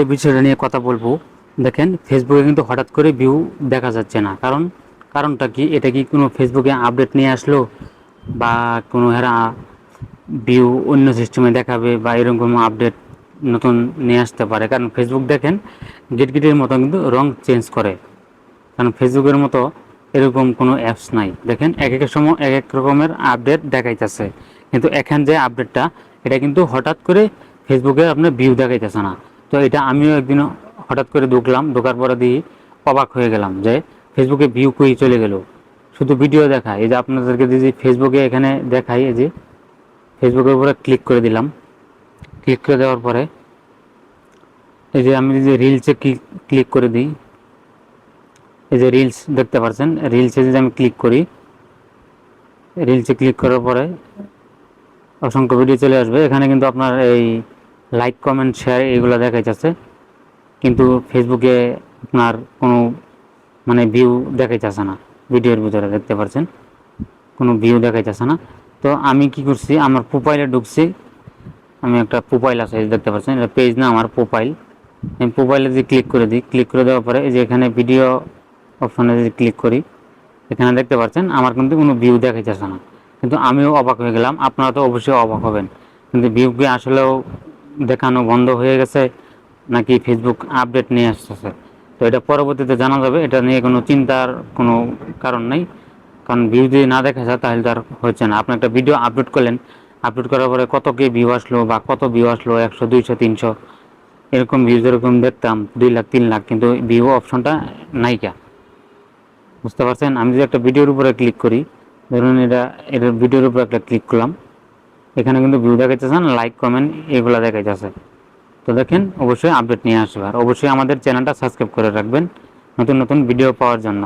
এই বিষয়টা নিয়ে কথা বলব। দেখেন ফেসবুকে কিন্তু হঠাৎ করে ভিউ দেখা যাচ্ছে না। কারণ, কারণটা কি? এটা কি কোনো ফেসবুকে আপডেট নিয়ে আসলো? বা কোনো হেরা ভিউ অন্য সিস্টেমে দেখাবে? বা এরকম কোনো আপডেট নতুন নিয়ে আসতে পারে? কারণ ফেসবুক দেখেন, গিটগিটের মতো কিন্তু রং চেঞ্জ করে। কারণ ফেসবুকের মতো এরকম কোনো অ্যাপস নাই। দেখেন, এক এক সময় এক এক রকমের আপডেট দেখাইতেছে। কিন্তু এখান যে আপডেটটা এটা কিন্তু হঠাৎ করে ফেসবুকে আপনার ভিউ দেখাইতেছে না। তো এটা আমিও একদিন হঠাৎ করে ঢুকলাম, ঢোকার পরে দিয়ে অবাক হয়ে গেলাম যে ফেসবুকে ভিউ কই চলে গেল। শুধু ভিডিও দেখায়। এই যে আপনাদেরকে যদি ফেসবুকে এখানে দেখাই, এই যে ফেসবুকের উপরে ক্লিক করে দিলাম। ক্লিক করে দেওয়ার পরে এই যে আমি যদি রিলসে ক্লিক করে দিই, এই যে রিলস দেখতে পাচ্ছেন রিলসে যদি আমি ক্লিক করি রিলসে ক্লিক করার পরে অসংখ্য ভিডিও চলে আসবে। এখানে কিন্তু আপনার এই লাইক কমেন্ট শেয়ার এগুলো দেখা যাচ্ছে কিন্তু ফেসবুকে আপনার কোনো মানে ভিউ দেখাই যাচ্ছে না ভিডিওর ভিতরে দেখতে পাচ্ছেন কোনো ভিউ দেখাই যাচ্ছে না। তো আমি কি করছি, আমার প্রোফাইলে ঢুকছি। আমি একটা প্রোফাইল আছে দেখতে পাচ্ছেন, এটা পেজ না, আমার প্রোফাইল আমি প্রোফাইলে যদি ক্লিক করে দিই ক্লিক করে দেওয়ার পরে এই যে এখানে ভিডিও অপশনে যদি ক্লিক করি, এখানে দেখতে পাচ্ছেন, আমার কিন্তু কোনো ভিউ দেখা যাচ্ছে না। কিন্তু আমিও অবাক হয়ে গেলাম, আপনারা তো অবশ্যই অবাক হবেন। কিন্তু ভিউ কি আসলেও দেখানো বন্ধ হয়ে গেছে, নাকি ফেসবুক আপডেট নিয়ে আসতেছে? তো এটা পরবর্তীতে জানা যাবে, এটা নিয়ে কোনো চিন্তার কোনো কারণ নেই। কারণ ভিউ যদি না দেখা যায়, তাহলে তার হচ্ছে না। আপনি একটা ভিডিও আপলোড করলেন আপলোড করার পরে কত কে ভিউ আসলো বা কত ভিউ আসলো, একশো, দুইশো, তিনশো? এরকম ভিউ যেরকম দেখতাম, দুই লাখ, তিন লাখ, কিন্তু ভিউ অপশনটা নাইকা বুঝতে পারছেন? আমি যদি একটা ভিডিওর উপরে ক্লিক করি, ধরুন এটা, এটার ভিডিওর উপরে একটা ক্লিক করলাম এখানে কিন্তু ভিউ দেখাইতেছেন লাইক কমেন্ট এগুলো দেখাইতেছে। তো দেখেন, অবশ্যই আপডেট নিয়ে আসবে। আর অবশ্যই আমাদের চ্যানেলটা সাবস্ক্রাইব করে রাখবেন নতুন নতুন ভিডিও পাওয়ার জন্য।